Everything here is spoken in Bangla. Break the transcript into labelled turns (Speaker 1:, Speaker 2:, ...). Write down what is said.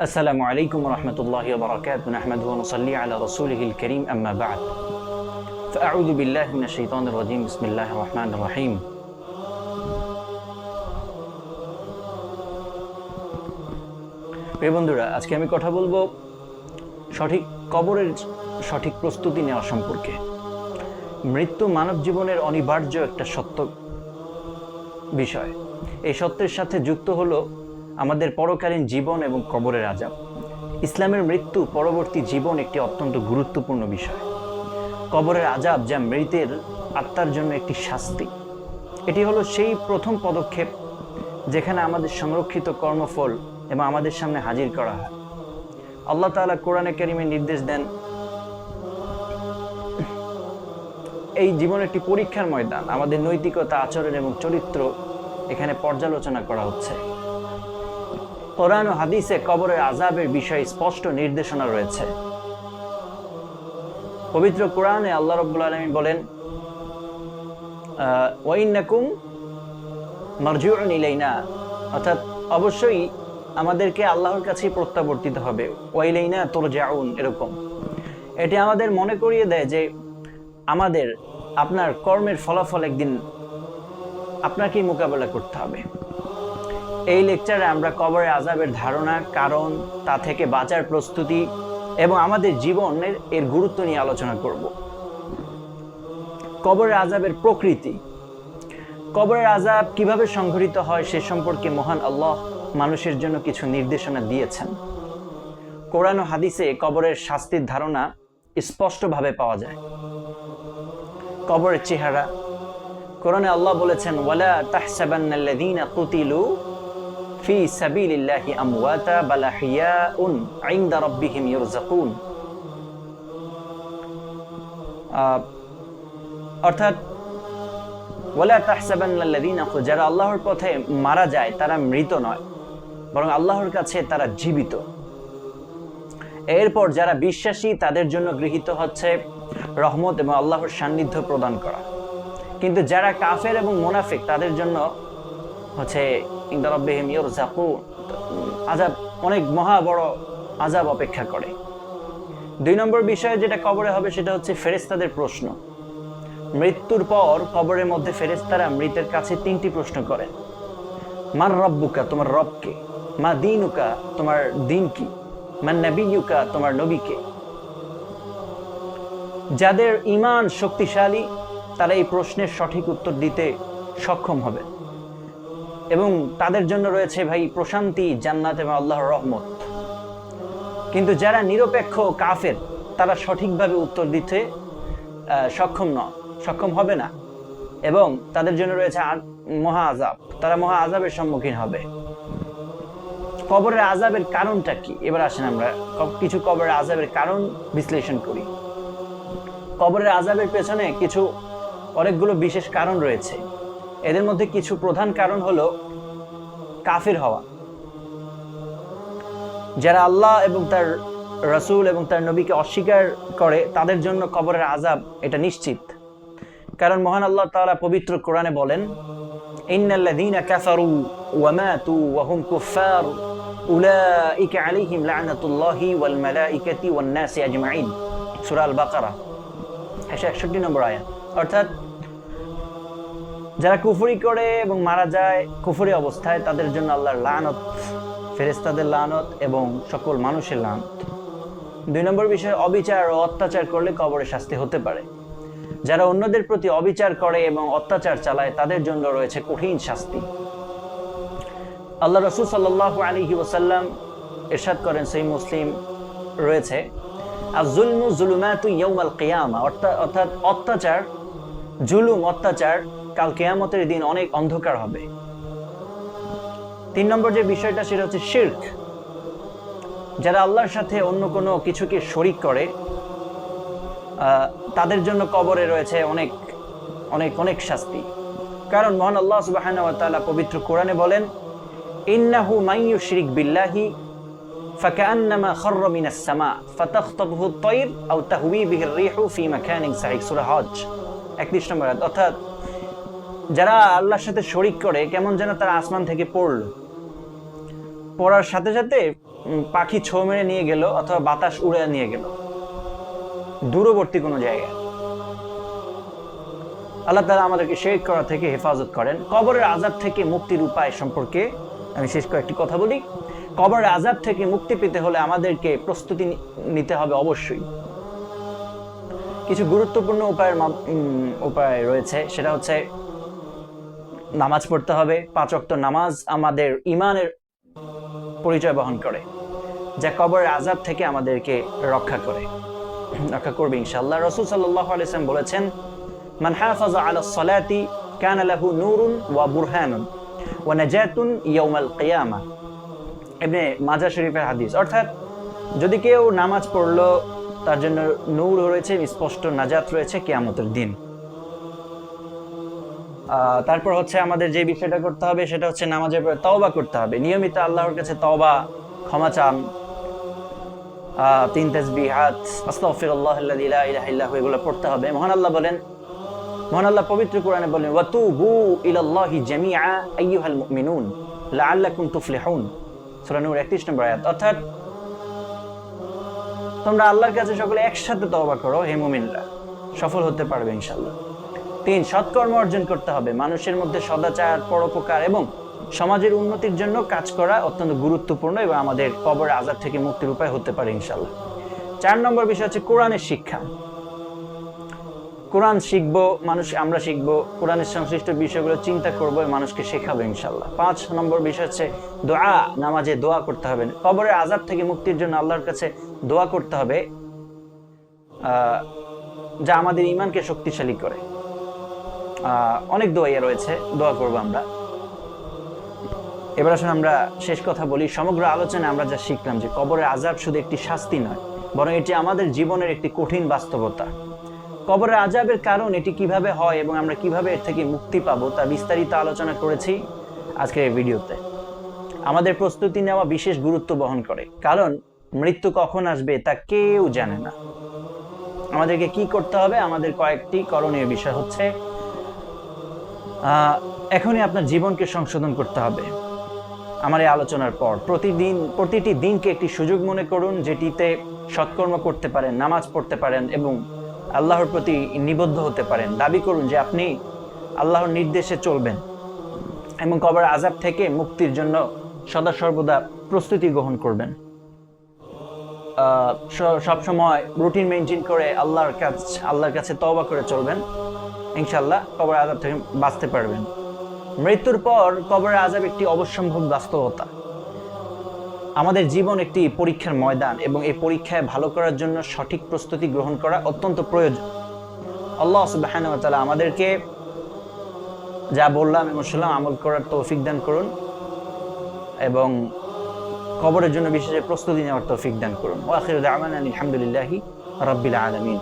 Speaker 1: السلام عليكم ورحمة الله وبركاته نحمده ونصلي على رسوله الكريم أما بعد فأعوذ بالله من الشيطان الرجيم بسم الله الرحمن الرحيم প্রিয় বন্ধুরা আজকে আমি কথা বলবো সঠিক কবরের সঠিক প্রস্তুতি নেওয়া সম্পর্কে মৃত্যু মানব জীবনের অনিবার্য একটা সত্য বিষয় এই সত্যের সাথে যুক্ত হলো আমাদের পরকালীন জীবন এবং কবরের আজাব ইসলামের মৃত্যু পরবর্তী জীবন একটি অত্যন্ত গুরুত্বপূর্ণ বিষয়। কবরের আজাব যা মৃতের আত্মার জন্য একটি শাস্তি। এটি হলো সেই প্রথম পদক্ষেপ যেখানে আমাদের সংরক্ষিত কর্মফল এবং আমাদের সামনে হাজির করা হয়। আল্লাহ তাআলা কোরআনে কারিমে নির্দেশ দেন, এই জীবন একটি পরীক্ষার ময়দান। আমাদের নৈতিকতা, আচরণ এবং চরিত্র এখানে পর্যালোচনা করা হচ্ছে। কোরআন ও হাদিসে কবরের আজাবের বিষয়ে স্পষ্ট নির্দেশনা রয়েছে। পবিত্র কোরআনে আল্লাহ রব্বুল আলমী বলেন ওয়াইন্নাকুম মারজুউন ইলাইনা অর্থাৎ অবশ্যই আমাদেরকে আল্লাহর কাছেই প্রত্যাবর্তিত হবে। ওয়াইলাইনা তোর জাউন এরকম। এটি আমাদের মনে করিয়ে দেয় যে আমাদের, আপনার কর্মের ফলাফল একদিন আপনাকেই মোকাবেলা করতে হবে। এই লেকচারে আমরা কবরের আজাবের ধারণা, কারণ তা থেকে বাঁচার প্রস্তুতি এবং আমাদের জীবনের এর গুরুত্ব নিয়ে আলোচনা করব। কবরের আজাবের প্রকৃতি। কবরের আজাব কীভাবে সংঘটিত হয় সে সম্পর্কে মহান আল্লাহ মানুষের জন্য কিছু নির্দেশনা দিয়েছেন। কোরআন হাদিসে কবরের শাস্তির ধারণা স্পষ্টভাবে পাওয়া যায়। কবরের চেহারা। কোরআনে আল্লাহ বলেছেন, ওয়ালা তাহসাবান্নাল্লাযীনা কুতিলু ফি সাবিলিল্লাহি আমওয়াতা বাল আহইয়াউন ইনদা রাব্বিহিম ইরযাকুন অর্থাৎ, ওয়ালা তাহসাবান্নাল্লাযীনা যারা আল্লাহর পথে মারা যায়, তারা মৃত নয়, বরং আল্লাহর কাছে তারা জীবিত। এরপর যারা বিশ্বাসী, তাদের জন্য গৃহীত হচ্ছে রহমত এবং আল্লাহর সান্নিধ্য প্রদান করা। কিন্তু যারা কাফের এবং মোনাফিক, তাদের জন্য হচ্ছে আজাব অনেক মহা বড় আজাব অপেক্ষা করে। দুই নম্বর বিষয়ে যেটা কবরে হবে সেটা হচ্ছে ফেরেস্তাদের প্রশ্ন। মৃত্যুর পর কবরের মধ্যে ফেরেস্তারা মৃতের কাছে তিনটি প্রশ্ন করেন। মার রব্বুকা, তোমার রবকে মা দিনুকা, তোমার দিন কি? মান নবিয়ুকা, তোমার নবীকে যাদের ইমান শক্তিশালী, তারা এই প্রশ্নের সঠিক উত্তর দিতে সক্ষম হবে এবং তাদের জন্য রয়েছে ভাই প্রশান্তি, জান্নাত এবং আল্লাহর রহমত। কিন্তু যারা নিরপেক্ষ কাফের, তারা সঠিকভাবে উত্তর দিতে সক্ষম ন সক্ষম হবে না। এবং তাদের জন্য রয়েছে মহা আজাব তারা মহা আজাবের সম্মুখীন হবে। কবরের আজাবের কারণটা কি? এবার আসেন আমরা কিছু কবরের আজাবের কারণ বিশ্লেষণ করি। কবরের আজাবের পেছনে কিছু অনেকগুলো বিশেষ কারণ রয়েছে। এদের মধ্যে কিছু প্রধান কারণ হলো কাফির হওয়া। যারা আল্লাহ এবং তার রসুল এবং তার নবীকে অস্বীকার করে, তাদের জন্য কবরের আজাব এটা নিশ্চিত। কারণ মহান আল্লাহ তাআলা পবিত্র কোরআনে বলেন ইন্নাল্লাযীনা কাফারু ওয়া মাতু ওয়া হুম কুফফার, উলাইকা আলাইহিম লা'নাতুল্লাহি ওয়াল মালাইকাতি ওয়ান নাসি আজমাইন। সূরা আল বাকারা 161 নম্বর আয়াত। অর্থাৎ যারা কুফরি করে এবং মারা যায়, কুফরি অবস্থায় তাদের জন্য আল্লাহর লানত ফেরেস্তাদের লানত এবং সকল মানুষের লানত। দুই নম্বর বিষয়, অবিচার ও অত্যাচার করলে কবরে শাস্তি হতে পারে। যারা অন্যদের প্রতি অবিচার করে এবং অত্যাচার চালায়, তাদের জন্য রয়েছে কঠিন শাস্তি। আল্লাহ রসুল সাল্লাহ আলহি ওসাল্লাম এরশাদ করেন, সেই মুসলিম রয়েছে জুলমু জুলুমাতু কেয়ামা অর্থাৎ অত্যাচার, জুলুম, অত্যাচার কাল কেয়ামতের দিন অনেক অন্ধকার হবে তিন নম্বর যে বিষয়টা সেটা হচ্ছে শির্ক যারা আল্লাহর সাথে অন্য কোনো কিছুকে শরিক করে তাদের জন্য কবরে রয়েছে অনেক অনেক অনেক শাস্তি কারণ মহান আল্লাহ সুবাহান তাআলা পবিত্র কোরআনে বলেন ইন্নাহু মাইয়ু শিরিক বিল্লাহি فكأنما خر من السماء فتخطفه الطير أو تهوي به الريح في مكان سعيد سورة হজ 31 নম্বর আয়াত অর্থাৎ যারা আল্লাহর সাথে শরিক করে, কেমন যেন তারা আসমান থেকে পড়ল। পড়ার সাথে সাথে পাখি ছো মেরে নিয়ে গেল অথবা বাতাস উড়ে নিয়ে গেল। দূরবর্তী কোনো জায়গায়। আল্লাহ তালা আমাদেরকে শেখ করা থেকে হেফাজত করেন। কবরের আজাব থেকে মুক্তির উপায় সম্পর্কে আমি শেষ কয়েকটি কথা বলি। কবরের আজাব থেকে মুক্তি পেতে হলে আমাদেরকে প্রস্তুতি নিতে হবে অবশ্যই। কিছু গুরুত্বপূর্ণ উপায়ের উপায় রয়েছে। সেটা হচ্ছে নামাজ পড়তে হবে, পাঁচ অক্ত নামাজ আমাদের ইমানের পরিচয় বহন করে, যা কবরের আজাব থেকে আমাদেরকে রক্ষা করে। রক্ষা করবে ইনশাল্লাহ রসুল সাল্লাহ আলিয়াল্লাম বলেছেন, মান হাফাজা আলা সালাতি কানা লাহু নূরুন ওয়া বুরহানুন ওয়া নাজাতুন ইয়াউমাল কিয়ামা। এমনি মাজা শরীফের হাদিস। অর্থাৎ, যদি কেউ নামাজ পড়ল, তার জন্য নূর রয়েছে, স্পষ্ট নাজাত রয়েছে কিয়ামতের দিন। তারপর হচ্ছে আমাদের যে বিষয়টা করতে হবে সেটা হচ্ছে নামাজের পরে তওবা করতে হবে। নিয়মিত আল্লাহর কাছে তওবা, ক্ষমা চান। তিন তাসবিহাত আস্তাগফিরুল্লাহ আল্লাযী এগুলো পড়তে হবে। মহান আল্লাহ বলেন, মহান আল্লাহ পবিত্র কোরআনে বলেন ইলাল্লাহি জামিআ আইয়ুহাল মুমিনুন লাআল্লাকুম তুফলিহুন। সূরা নূর 31 নম্বর আয়াত। অর্থাৎ তোমরা আল্লাহর কাছে সকলে একসাথে তওবা করো, হে মুমিনরা। সফল হতে পারবে ইনশাআল্লাহ। তিন, সৎকর্ম অর্জন করতে হবে। মানুষের মধ্যে সদাচার, পরোপকার এবং সমাজের উন্নতির জন্য কাজ করা অত্যন্ত গুরুত্বপূর্ণ এবং আমাদের কবর আজাদ থেকে মুক্তির উপায় হতে পারে ইনশাল্লাহ চার নম্বর বিষয় হচ্ছে কোরআনের শিক্ষা। কোরআন শিখব, মানুষ আমরা শিখব, কোরআনের সংশ্লিষ্ট বিষয়গুলো চিন্তা করব মানুষকে শেখাবো ইনশাল্লাহ পাঁচ নম্বর বিষয় হচ্ছে দোয়া, নামাজে দোয়া করতে হবে। কবরের আজাদ থেকে মুক্তির জন্য আল্লাহর কাছে দোয়া করতে হবে যা আমাদের ইমানকে শক্তিশালী করে। অনেক দোয়াইয়া রয়েছে, দোয়া করব আমরা। এবার আসলে আমরা শেষ কথা বলি, সমগ্র আলোচনায় আমরা যা শিখলাম যে কবরের আজাব শুধু একটি শাস্তি নয়, বরং এটি আমাদের জীবনের একটি কঠিন বাস্তবতা। কবরের আজাবের কারণ এটি কীভাবে হয় এবং আমরা কীভাবে এর থেকে মুক্তি পাবো তা বিস্তারিত আলোচনা করেছি আজকের এই ভিডিওতে। আমাদের প্রস্তুতি নেওয়া বিশেষ গুরুত্ব বহন করে, কারণ মৃত্যু কখন আসবে তা কেউ জানে না। আমাদেরকে কি করতে হবে? আমাদের কয়েকটি করণীয় বিষয় হচ্ছে এখনই আপনার জীবনকে সংশোধন করতে হবে। আমার এই আলোচনার পর প্রতিদিন, প্রতিটি দিনকে একটি সুযোগ মনে করুন, যেটিতে সৎকর্ম করতে পারেন, নামাজ পড়তে পারেন এবং আল্লাহর প্রতি নিবদ্ধ হতে পারেন। দাবি করুন যে আপনি আল্লাহর নির্দেশে চলবেন এবং কবর আজাব থেকে মুক্তির জন্য সদা সর্বদা প্রস্তুতি গ্রহণ করবেন। সব সময় রুটিন মেনটেন করে আল্লাহর কাছ, আল্লাহর কাছে তওবা করে চলবেন। ইনশাল্লাহ কবর আজাব থেকে বাঁচতে পারবেন। মৃত্যুর পর কবরের আজাব একটি অবশ্যম্ভব বাস্তবতা। আমাদের জীবন একটি পরীক্ষার ময়দান এবং এই পরীক্ষায় ভালো করার জন্য সঠিক প্রস্তুতি গ্রহণ করা অত্যন্ত প্রয়োজন। আল্লাহ তাআলা আমাদেরকে যা বললাম এবং শুনলাম আমল করার তৌফিক দান করুন এবং কবরের জন্য বিশেষ প্রস্তুতি নেওয়ার তৌফিক দান করুন। ওয়া আখিরু দাওয়ানা আলহামদুলিল্লাহি রাব্বিল আলামিন।